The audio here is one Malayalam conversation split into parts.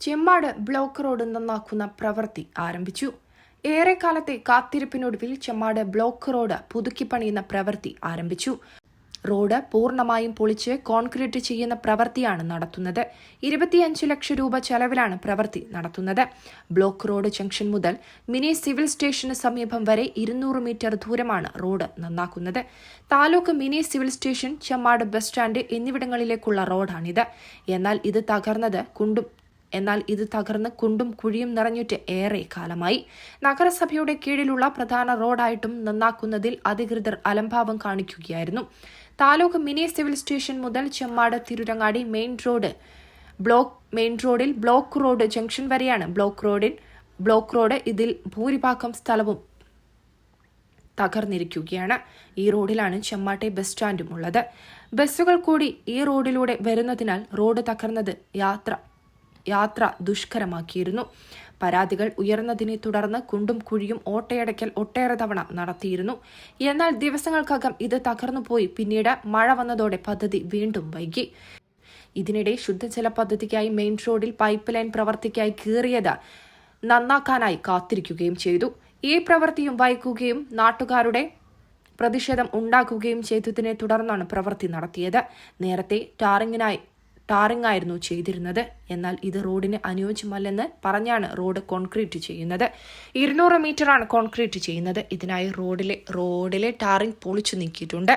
ചെമ്മാട് ബ്ലോക്ക് റോഡ് നന്നാക്കുന്ന പ്രവൃത്തി ആരംഭിച്ചു. ഏറെക്കാലത്തെ കാത്തിരിപ്പിനൊടുവിൽ ചെമ്മാട് ബ്ലോക്ക് റോഡ് പുതുക്കിപ്പണിയുന്ന പ്രവൃത്തി ആരംഭിച്ചു. റോഡ് പൂർണമായും പൊളിച്ച് കോൺക്രീറ്റ് ചെയ്യുന്ന പ്രവൃത്തിയാണ് നടത്തുന്നത്. ഇരുപത്തിയഞ്ച് ലക്ഷം രൂപ ചെലവിലാണ് പ്രവൃത്തി നടത്തുന്നത്. ബ്ലോക്ക് റോഡ് ജംഗ്ഷൻ മുതൽ മിനി സിവിൽ സ്റ്റേഷന് സമീപം വരെ ഇരുന്നൂറ് മീറ്റർ ദൂരമാണ് road നന്നാക്കുന്നത്. Taluk mini civil station Chemmad bus stand എന്നിവിടങ്ങളിലേക്കുള്ള റോഡാണിത്. എന്നാൽ ഇത് തകർന്നത് കുണ്ടും എന്നാൽ ഇത് തകർന്ന് കുണ്ടും കുഴിയും നിറഞ്ഞിട്ട് ഏറെ കാലമായി. നഗരസഭയുടെ കീഴിലുള്ള പ്രധാന റോഡായിട്ടും നന്നാക്കുന്നതിൽ അധികൃതർ അലംഭാവം കാണിക്കുകയായിരുന്നു. താലൂക്ക് മിനി സിവിൽ സ്റ്റേഷൻ മുതൽ Chemmad Tirurangadi main road block main റോഡിൽ ബ്ലോക്ക് റോഡ് ജംഗ്ഷൻ വരെയാണ്. ബ്ലോക്ക് റോഡിൽ ബ്ലോക്ക് റോഡ് ഇതിൽ ഭൂരിഭാഗം സ്ഥലവും തകർന്നിരിക്കുകയാണ്. ഈ റോഡിലാണ് ചെമ്മാട്ടെ ബസ് സ്റ്റാൻഡും ഉള്ളത്. ബസ്സുകൾ കൂടി ഈ റോഡിലൂടെ വരുന്നതിനാൽ റോഡ് തകർന്നത് യാത്ര യാത്ര ദുഷ്കരമാക്കിയിരുന്നു. പരാതികൾ ഉയർന്നതിനെ തുടർന്ന് കുണ്ടും കുഴിയും ഓട്ടയടയ്ക്കൽ ഒട്ടേറെ തവണ നടത്തിയിരുന്നു. എന്നാൽ ദിവസങ്ങൾക്കകം ഇത് തകർന്നുപോയി. പിന്നീട് മഴ വന്നതോടെ പദ്ധതി വീണ്ടും വൈകി. ഇതിനിടെ ശുദ്ധജല പദ്ധതിക്കായി മെയിൻ റോഡിൽ പൈപ്പ് ലൈൻ പ്രവർത്തിക്കായി കീറിയത് നന്നാക്കാനായി കാത്തിരിക്കുകയും ചെയ്തു. ഈ പ്രവൃത്തിയും വൈകുകയും നാട്ടുകാരുടെ പ്രതിഷേധം ഉണ്ടാക്കുകയും ചെയ്തതിനെ തുടർന്നാണ് പ്രവൃത്തി നടത്തിയത്. നേരത്തെ ടാറിങ്ങിനായി ടാറിംഗ് ആയിരുന്നു ചെയ്തിരുന്നത്. എന്നാൽ ഇത് റോഡിന് അനുയോജ്യമല്ലെന്ന് പറഞ്ഞാണ് റോഡ് കോൺക്രീറ്റ് ചെയ്യുന്നത്. ഇരുന്നൂറ് മീറ്ററാണ് കോൺക്രീറ്റ് ചെയ്യുന്നത്. ഇതിനായി റോഡിലെ റോഡിലെ ടാറിംഗ് പൊളിച്ചു നീക്കിയിട്ടുണ്ട്.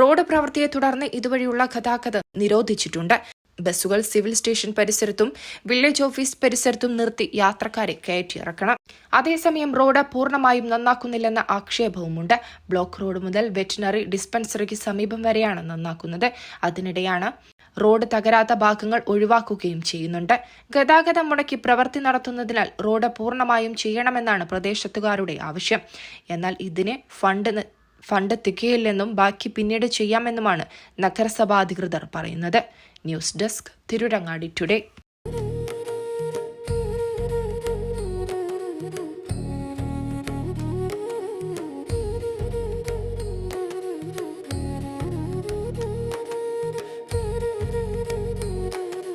റോഡ് പ്രവൃത്തിയെ തുടർന്ന് ഇതുവഴിയുള്ള ഗതാഗതം നിരോധിച്ചിട്ടുണ്ട്. ബസ്സുകൾ സിവിൽ സ്റ്റേഷൻ പരിസരത്തും വില്ലേജ് ഓഫീസ് പരിസരത്തും നിർത്തി യാത്രക്കാരെ കയറ്റിയിറക്കണം. അതേസമയം റോഡ് പൂർണമായും നന്നാക്കുന്നില്ലെന്ന ആക്ഷേപവുമുണ്ട്. ബ്ലോക്ക് റോഡ് മുതൽ വെറ്റിനറി ഡിസ്പെൻസറിക്ക് സമീപം വരെയാണ് നന്നാക്കുന്നത്. അതിനിടെയാണ് റോഡ് തകരാത്ത ഭാഗങ്ങൾ ഒഴിവാക്കുകയും ചെയ്യുന്നുണ്ട്. ഗതാഗതം മുടക്കി പ്രവൃത്തി നടത്തുന്നതിനാൽ റോഡ് പൂർണമായും ചെയ്യണമെന്നാണ് പ്രദേശത്തുകാരുടെ ആവശ്യം. എന്നാൽ ഇതിന് ഫണ്ട് ഫണ്ട് തികയില്ലെന്നും ബാക്കി പിന്നീട് ചെയ്യാമെന്നുമാണ് നഗരസഭാ അധികൃതർ പറയുന്നത്. News desk Tirurangadi today.